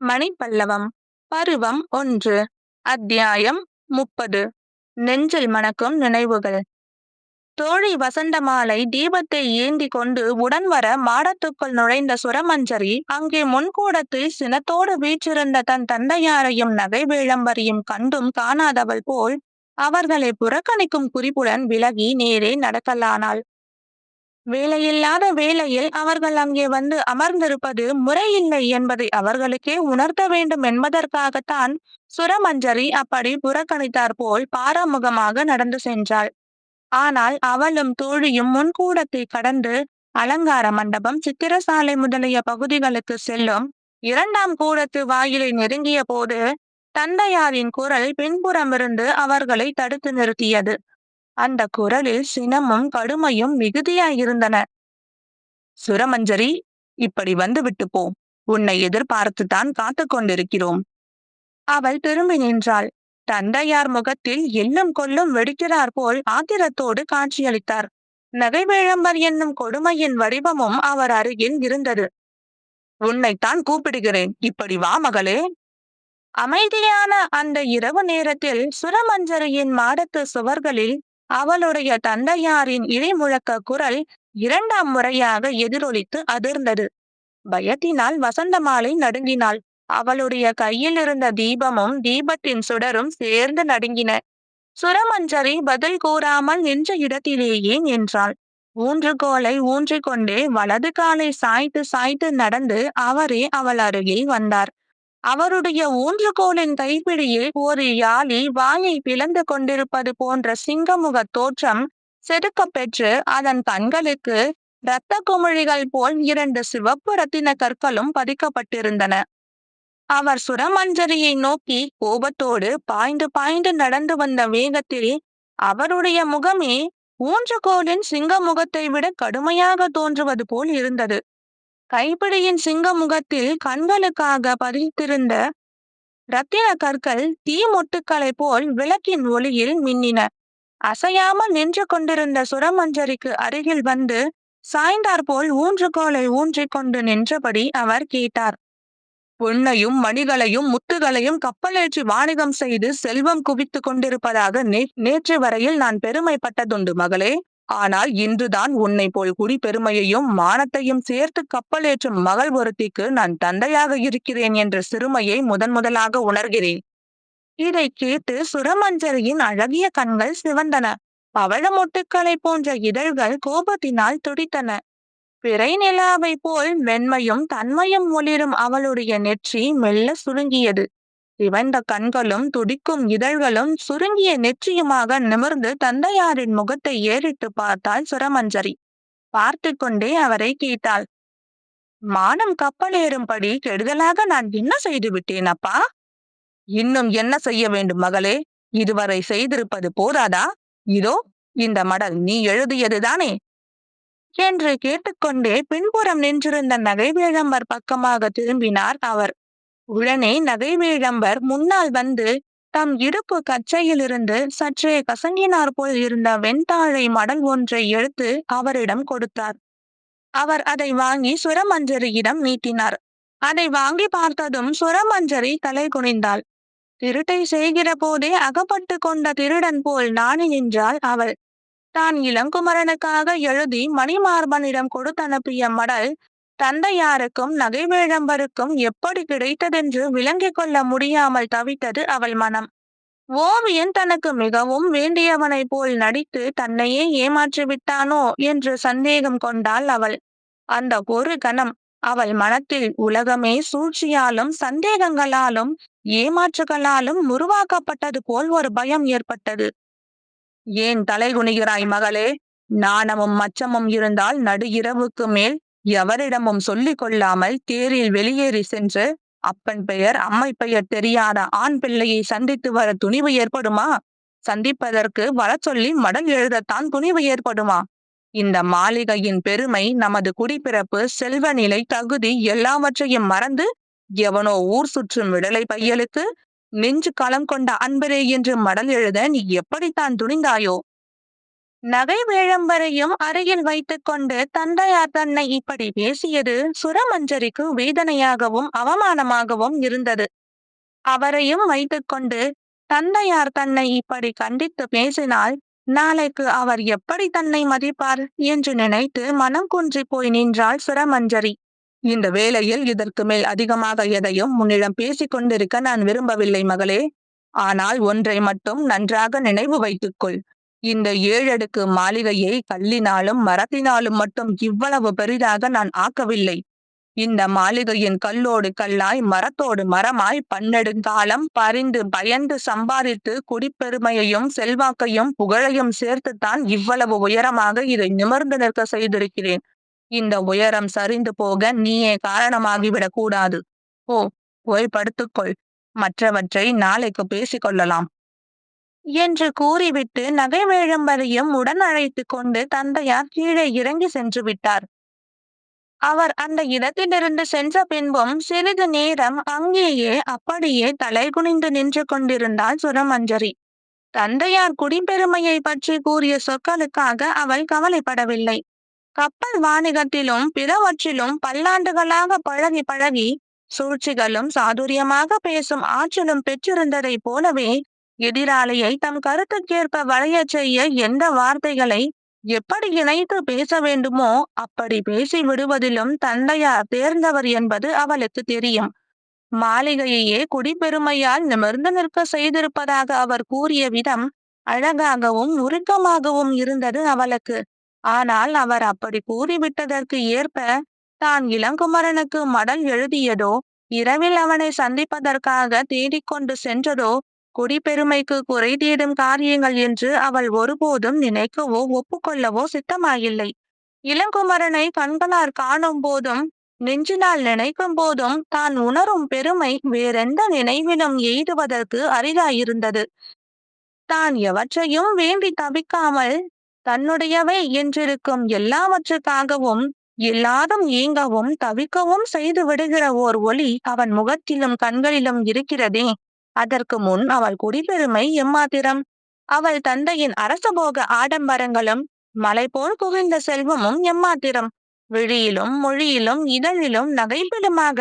மணிப்பல்லவம் பருவம் ஒன்று அத்தியாயம் முப்பது நெஞ்சில் மணக்கும் நினைவுகள். தோழி வசந்தமாலை தீபத்தை ஏந்தி கொண்டு உடன் வர மாடத்துக்குள் நுழைந்த சுரமஞ்சரி அங்கே முன்கூடத்தில் சினத்தோடு வீற்றிருந்த தன் தந்தையாரையும் நகை வேளம்பரியும் கண்டும் காணாதவள் போல் அவர்களை புறக்கணிக்கும் குறிப்புடன் விலகி நேரே நடக்கலானாள். வேலையில்லாத வேளையில் அவர்கள் அங்கே வந்து அமர்ந்திருப்பது முறையில்லை என்பதை அவர்களுக்கே உணர்த்த வேண்டும் என்பதற்காகத்தான் சுரமஞ்சரி அப்படி புறக்கணித்தார் போல் பாராமுகமாக நடந்து சென்றாள். ஆனால் அவளும் தோழியும் முன்கூடத்தை கடந்து அலங்கார மண்டபம் சித்திரசாலை முதலிய பகுதிகளுக்கு செல்லும் இரண்டாம் கூடத்து வாயிலை நெருங்கிய போது தந்தையாரின் குரல் பின்புறமிருந்து அவர்களை தடுத்து நிறுத்தியது. அந்த குரலில் சினமும் கடுமையும் மிகுதியாயிருந்தன சுரமஞ்சரி இப்படி வந்து விட்டு போ. உன்னை எதிர்பார்த்துத்தான் காத்து கொண்டிருக்கிறோம். அவள் திரும்பி நின்றாள். தந்தையார் முகத்தில் எல்லும் கொல்லும் வெடிக்கிறார் போல் ஆத்திரத்தோடு காட்சியளித்தார். நகைவேழம்பர் என்னும் கொடுமையின் வடிவமும் அவர் அருகில் இருந்தது. உன்னைத்தான் கூப்பிடுகிறேன். இப்படி வா மகளே. அமைதியான அந்த இரவு நேரத்தில் சுரமஞ்சரியின் மாடத்து சுவர்களில் அவளுடைய தந்தையாரின் இடிமுழக்க குரல் இரண்டாம் முறையாக எதிரொலித்து அதிர்ந்தது. பயத்தினால் வசந்தமாலை நடுங்கினாள். அவளுடைய கையில் இருந்த தீபமும் தீபத்தின் சுடரும் சேர்ந்து நடுங்கின. சுரமஞ்சரி பதில் கூறாமல் நின்ற இடத்திலேயே நின்றாள். ஊன்றுகோலை ஊன்றிக்கொண்டே வலது காலை சாய்த்து சாய்த்து நடந்து அவரே அவள் அருகில் வந்தார். அவருடைய ஊன்றுகோலின் கைப்பிடியில் ஒரு யாழி வாயை பிளந்து கொண்டிருப்பது போன்ற சிங்கமுக தோற்றம் செதுக்கப் பெற்று அதன் கண்களுக்கு இரத்த குமிழிகள் போல் இரண்டு சிவப்பு ரத்தின கற்களும் பதிக்கப்பட்டிருந்தன. அவர் சுரமஞ்சரியை நோக்கி கோபத்தோடு பாய்ந்து பாய்ந்து நடந்து வந்த வேகத்தில் அவருடைய முகமே ஊன்றுகோலின் சிங்க முகத்தை விட கடுமையாக தோன்றுவது போல் இருந்தது. கைப்பிடியின் சிங்க முகத்தில் கண்களுக்காக பதித்திருந்த ரத்தின கற்கள் தீ மொட்டுக்களை போல் விளக்கின் ஒளியில் மின்னின. அசையாமல் நின்று கொண்டிருந்த சுரமஞ்சரிக்கு அருகில் வந்து சாய்ந்தாற்போல் ஊன்றுகோலை ஊன்றிக்கொண்டு நின்றபடி அவர் கேட்டார். பொன்னையும் மணிகளையும் முத்துகளையும் கப்பலேற்றி வாணிகம் செய்து செல்வம் குவித்து கொண்டிருப்பதாக நேற்று வரையில் நான் பெருமைப்பட்டதுண்டு மகளே. ஆனால் இன்றுதான் உன்னை போல் குடி பெருமையையும் மானத்தையும் சேர்த்து கப்பலேற்றும் மகள் ஒருத்திக்கு நான் தந்தையாக இருக்கிறேன் என்ற சிறுமையை முதன் முதலாக உணர்கிறேன். இதை கேட்டு சுரமஞ்சரியின் அழகிய கண்கள் சிவந்தன. பவழ மொட்டுக்களை போன்ற இதழ்கள் கோபத்தினால் துடித்தன. பிறை நிலாவை போல் மென்மையும் தன்மையும் ஒளிரும் அவளுடைய நெற்றி மெல்ல சுருங்கியது. சிவந்த கண்களும் துடிக்கும் இதழ்களும் சுருங்கிய நெற்றியுமாக நிமிர்ந்து தந்தையாரின் முகத்தை ஏறிட்டு பார்த்தாள் சுரமஞ்சரி. பார்த்து கொண்டே அவரை கேட்டாள் மானம் கப்பல் ஏறும்படி கெடுதலாக நான் என்ன செய்து விட்டேன் அப்பா? இன்னும் என்ன செய்ய வேண்டும் மகளே? இதுவரை செய்திருப்பது போதாதா? இதோ இந்த மடல் நீ எழுதியதுதானே என்று கேட்டுக்கொண்டே பின்புறம் நின்றிருந்த நகைவேழம்பர் பக்கமாக திரும்பினார் அவர். உடனே நகைவேழம்பர் முன்னால் வந்து தம் இடுப்பு கச்சையிலிருந்து சற்றே கசங்கினார் போல் இருந்த வெண்தாழை மடல் ஒன்றை எடுத்து அவரிடம் கொடுத்தார். அவர் அதை வாங்கி சுரமஞ்சரியிடம் நீட்டினார். அதை வாங்கி பார்த்ததும் சுரமஞ்சரி தலை குனிந்தாள். திருட்டை செய்கிற போதே அகப்பட்டு கொண்ட திருடன் போல் நாணி நின்றாள் அவள். தான் இளங்குமரனுக்காக எழுதி மணிமார்பனிடம் கொடுத்தனுப்பிய மடல் தந்தையாருக்கும் நகைவேழம்பருக்கும் எப்படி கிடைத்ததென்று விளங்கிக் கொள்ள முடியாமல் தவித்தது அவள் மனம். ஓவியன் தனக்கு மிகவும் வேண்டியவனைப் போல் நடித்து தன்னையே ஏமாற்றி விட்டானோ என்று சந்தேகம் கொண்டாள் அவள். அந்த ஒரு கணம் அவள் மனத்தில் உலகமே சூழ்ச்சியாலும் சந்தேகங்களாலும் ஏமாற்றுகளாலும் உருவாக்கப்பட்டது போல் ஒரு பயம் ஏற்பட்டது. ஏன் தலை குனிகிறாய் மகளே? நாணமும் மச்சமும் இருந்தால் நடு இரவுக்கு மேல் எவரிடமும் சொல்லிக் கொள்ளாமல் தேரில் வெளியேறி சென்று அப்பன் பெயர் அம்மை பெயர் தெரியாத ஆண் பிள்ளையை சந்தித்து வர துணிவு ஏற்படுமா? சந்திப்பதற்கு வர சொல்லி மடல் எழுதத்தான் துணிவு ஏற்படுமா? இந்த மாளிகையின் பெருமை நமது குடிப்பிறப்பு செல்வ நிலை தகுதி எல்லாவற்றையும் மறந்து எவனோ ஊர் சுற்றும் விடலை பையலுக்கு நெஞ்சு களம் கொண்ட அன்பரே என்று மடல் எழுத நீ எப்படித்தான் துணிந்தாயோ? நகை வேழம்பரையும் அருகில் வைத்துக்கொண்டு தந்தையார் தன்னை இப்படி பேசியது சுரமஞ்சரிக்கு வேதனையாகவும் அவமானமாகவும் இருந்தது. அவரையும் வைத்துக்கொண்டு தந்தையார் தன்னை இப்படி கண்டித்து பேசினால் நாளைக்கு அவர் எப்படி தன்னை மதிப்பார் என்று நினைத்து மனம் குன்றி போய் நின்றாள் சுரமஞ்சரி. இந்த வேளையில் இதற்கு மேல் அதிகமாக எதையும் உன்னிடம் பேசிக் கொண்டிருக்க நான் விரும்பவில்லை மகளே. ஆனால் ஒன்றை மட்டும் நன்றாக நினைவு வைத்துக்கொள். இந்த ஏழடுக்கு மாளிகையை கல்லினாலும் மரத்தினாலும் மட்டும் இவ்வளவு பெரிதாக நான் ஆக்கவில்லை. இந்த மாளிகையின் கல்லோடு கல்லாய் மரத்தோடு மரமாய் பன்னெடுங்காலம் பறிந்து பயந்து சம்பாதித்து குடிப்பெருமையையும் செல்வாக்கையும் புகழையும் சேர்த்துத்தான் இவ்வளவு உயரமாக இதை நிமிர்ந்து நிற்க செய்திருக்கிறேன். இந்த உயரம் சரிந்து போக நீயே காரணமாகிவிடக் கூடாது ஓ போய் படுத்துக்கொள். மற்றவற்றை நாளைக்கு பேசிக்கொள்ளலாம் என்று கூறிவிட்டு நகை வேழம்பரையும் உடன் அழைத்து கொண்டு தந்தையார் கீழே இறங்கி சென்று விட்டார். அவர் அந்த இடத்திலிருந்து சென்ற பின்பும் சிறிது நேரம் அங்கேயே அப்படியே தலை குனிந்து நின்று கொண்டிருந்தாள் சுரமஞ்சரி. தந்தையார் குடிப்பெருமையை பற்றி கூறிய சொற்களுக்காக அவள் கவலைப்படவில்லை. கப்பல் வாணிகத்திலும் பிறவற்றிலும் பல்லாண்டுகளாக பழகி பழகி சூழ்ச்சிகளும் சாதுரியமாக பேசும் ஆற்றலும் பெற்றிருந்ததைப் போலவே எதிராளியை தம் கருத்துக்கேற்ப வளைய செய்ய எந்த வார்த்தைகளை எப்படி இணைத்து பேச வேண்டுமோ அப்படி பேசி விடுவதிலும் தந்தையார் தேர்ந்தவர் என்பது அவளுக்கு தெரியும். மாளிகையையே குடிப்பெருமையால் நிமிர்ந்து நிற்க செய்திருப்பதாக அவர் கூறிய விதம் அழகாகவும் உருக்கமாகவும் இருந்தது அவளுக்கு. ஆனால் அவர் அப்படி கூறிவிட்டதற்கு ஏற்ப தான் இளங்குமரனுக்கு மடல் எழுதியதோ இரவில் அவனை சந்திப்பதற்காக தேடிக்கொண்டு சென்றதோ குடிப்பெருமைக்கு குறை தேடும் காரியங்கள் என்று அவள் ஒருபோதும் நினைக்கவோ ஒப்புக்கொள்ளவோ சித்தமாயில்லை. இளங்குமரனை கண்களார் காணும் போதும் நெஞ்சினால் நினைக்கும் போதும் தான் உணரும் பெருமை வேறெந்த நினைவிலும் எய்துவதற்கு அரிதாயிருந்தது. தான் எவற்றையும் வேண்டி தவிக்காமல் தன்னுடையவை என்றிருக்கும் எல்லாவற்றுக்காகவும் எல்லாரும் ஏங்கவும் தவிக்கவும் செய்து விடுகிற ஓர் ஒளி அவன் முகத்திலும் கண்களிலும் இருக்கிறதே. அதற்கு முன் அவள் குடிபெருமை எம்மாத்திரம்? அவள் தந்தையின் அரசபோக ஆடம்பரங்களும் மலை போல் குவிந்த செல்வமும் எம்மாத்திரம். விழியிலும் மொழியிலும் இதழிலும் நகைப்பிலுமாக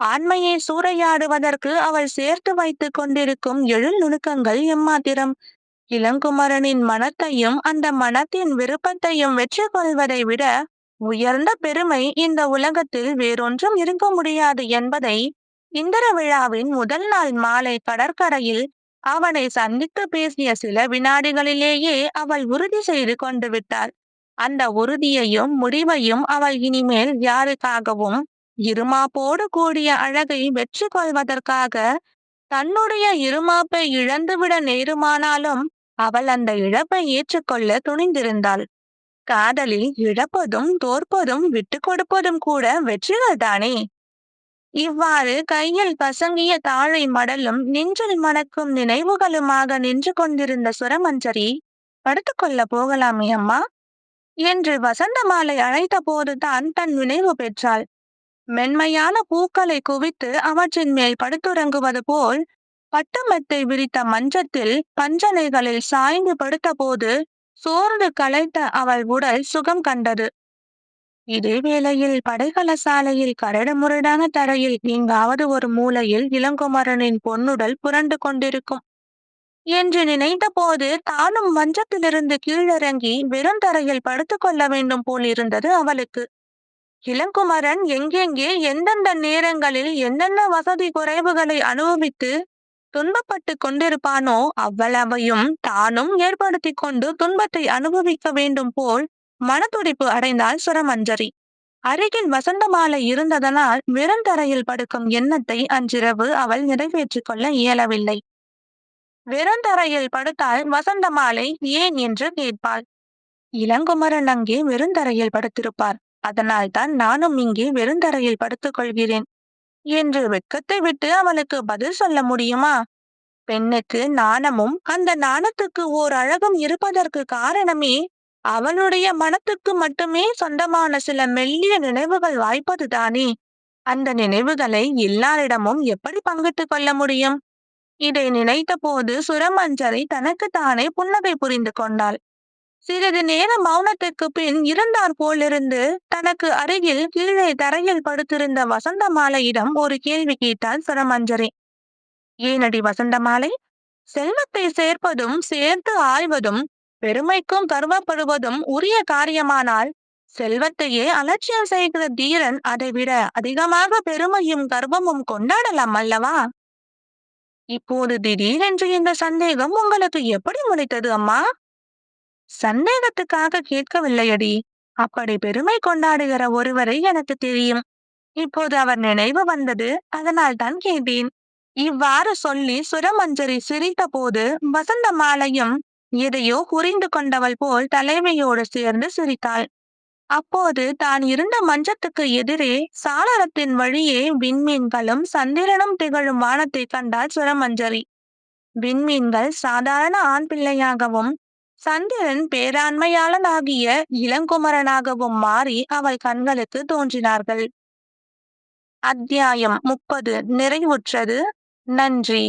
ஆண்மையை சூறையாடுவதற்கு அவள் சேர்த்து வைத்துக் கொண்டிருக்கும் எழில் நுணுக்கங்கள் எம்மாத்திரம்? இளங்குமரனின் மனத்தையும் அந்த மனத்தின் விருப்பத்தையும் வெற்றி கொள்வதை விட உயர்ந்த பெருமை இந்த உலகத்தில் வேறொன்றும் இருக்க முடியாது என்பதை இந்திர விழாவின் முதல் நாள் மாலை கடற்கரையில் அவனை சந்தித்து பேசிய சில வினாடிகளிலேயே அவள் உறுதி செய்து கொண்டு விட்டாள். அந்த உறுதியையும் முடிவையும் அவள் இனிமேல் யாருக்காகவும் இருமாப்போடு கூடிய அழகை வெற்றி கொள்வதற்காக தன்னுடைய இருமாப்பை இழந்துவிட நேருமானாலும் அவள் அந்த இழப்பை ஏற்றுக்கொள்ள துணிந்திருந்தாள். காதலில் இழப்பதும் தோற்பதும் விட்டு கொடுப்பதும் கூட வெற்றிகள் தானே இவ்வாறு கையில் பசங்கிய தாழை மடலும் நெஞ்சில் மணக்கும் நினைவுகளுமாக நின்று கொண்டிருந்த சுரமஞ்சரி படுத்துக்கொள்ள போகலாமே அம்மா என்று வசந்த மாலை அழைத்த போதுதான் தன் நினைவு பெற்றாள். மென்மையான பூக்களை குவித்து அவற்றின் மேல் படுத்துறங்குவது போல் பட்டுமெத்தை விரித்த மஞ்சத்தில் பஞ்சனைகளில் சாய்ந்து படுத்தபோது சோர்ந்து களைத்த அவள் உடல் சுகம் கண்டது. இதேவேளையில் படைகள படைக்கல சாலையில் கரடுமுரடான தரையில் எங்காவது ஒரு மூலையில் இளங்குமரனின் பொன்னுடல் புரண்டு கொண்டிருக்கும். என்று நினைத்த போது தானும் மஞ்சத்திலிருந்து கீழிறங்கி வெறும் தரையில் படுத்துக்கொள்ள வேண்டும் போல் இருந்தது அவளுக்கு. இளங்குமரன் எங்கெங்கே எந்தெந்த நேரங்களில் எந்தெந்த வசதி குறைவுகளை அனுபவித்து துன்பப்பட்டு கொண்டிருப்பானோ அவ்வளவையும் தானும் ஏற்படுத்தி கொண்டு துன்பத்தை அனுபவிக்க வேண்டும் போல் மனத்துடிப்பு அடைந்தாள் சுரமஞ்சரி. அருகில் வசந்த மாலை இருந்ததனால் வெறுந்தரையில் படுக்கும் எண்ணத்தை அன்றிரவு அவள் நிறைவேற்றிக் கொள்ள இயலவில்லை. வெறுந்தரையில் படுத்தால் வசந்த மாலை ஏன் என்று கேட்பாள். இளங்குமரன் அங்கே வெறுந்தரையில் படுத்திருப்பார். அதனால் தான் நானும் இங்கே வெறுந்தரையில் படுத்துக் கொள்கிறேன். என்று வெட்கத்தை விட்டு அவளுக்கு பதில் சொல்ல முடியுமா? பெண்ணுக்கு நாணமும் அந்த நாணத்துக்கு ஓர் அழகும் இருப்பதற்கு காரணமே அவளுடைய மனத்துக்கு மட்டுமே சொந்தமான சில மெல்லிய நினைவுகள் வாய்ப்பது தானே? அந்த நினைவுகளை எல்லாரிடமும் எப்படி பங்கிட்டுக் கொள்ள முடியும்? இதை நினைத்த போது சுரமஞ்சரி தனக்கு தானே புன்னகை புரிந்து கொண்டாள். சிறிது நேர மௌனத்துக்கு பின் இருந்தார் போலிருந்து தனக்கு அருகில் கீழே தரையில் படுத்திருந்த வசந்தமாலையிடம் ஒரு கேள்வி கேட்டாள் சுரமஞ்சரி. ஏனடி வசந்தமாலை? செல்வத்தை சேர்ப்பதும் சேர்த்து ஆய்வதும் பெருமைக்கும் கர்வப்படுவதும் உரிய காரியமானால் செல்வத்தையே அலட்சியம் செய்கிற தீரன் அதைவிட அதிகமாக பெருமையும் கர்வமும் கொண்டாடலாம் அல்லவா? இப்போது திடீரென்று இந்த சந்தேகம் உங்களுக்கு எப்படி முளைத்தது அம்மா? சந்தேகத்துக்காக கேட்கவில்லையடி. அப்படி பெருமை கொண்டாடுகிற ஒருவரை எனக்கு தெரியும். இப்போது அவர் நினைவு வந்தது அதனால் தான் கேட்டேன். இவ்வாறு சொல்லி சுரமஞ்சரி சிரித்த போது வசந்த மாலையும் எதையோ புரிந்து கொண்டவள் போல் தலைமையோடு சேர்ந்து சிரித்தாள். அப்போது தான் இருந்த மஞ்சத்துக்கு எதிரே சாளரத்தின் வழியே விண்மீன்களும் சந்திரனும் திகழும் வானத்தை கண்டாள் சுரமஞ்சரி. விண்மீன்கள் சாதாரண ஆண் பிள்ளையாகவும் சந்திரன் பேராண்மையாளனாகிய இளங்குமரனாகவும் மாறி அவள் கண்களுக்கு தோன்றினார்கள். அத்தியாயம் முப்பது. நிறைவுற்றது. நன்றி.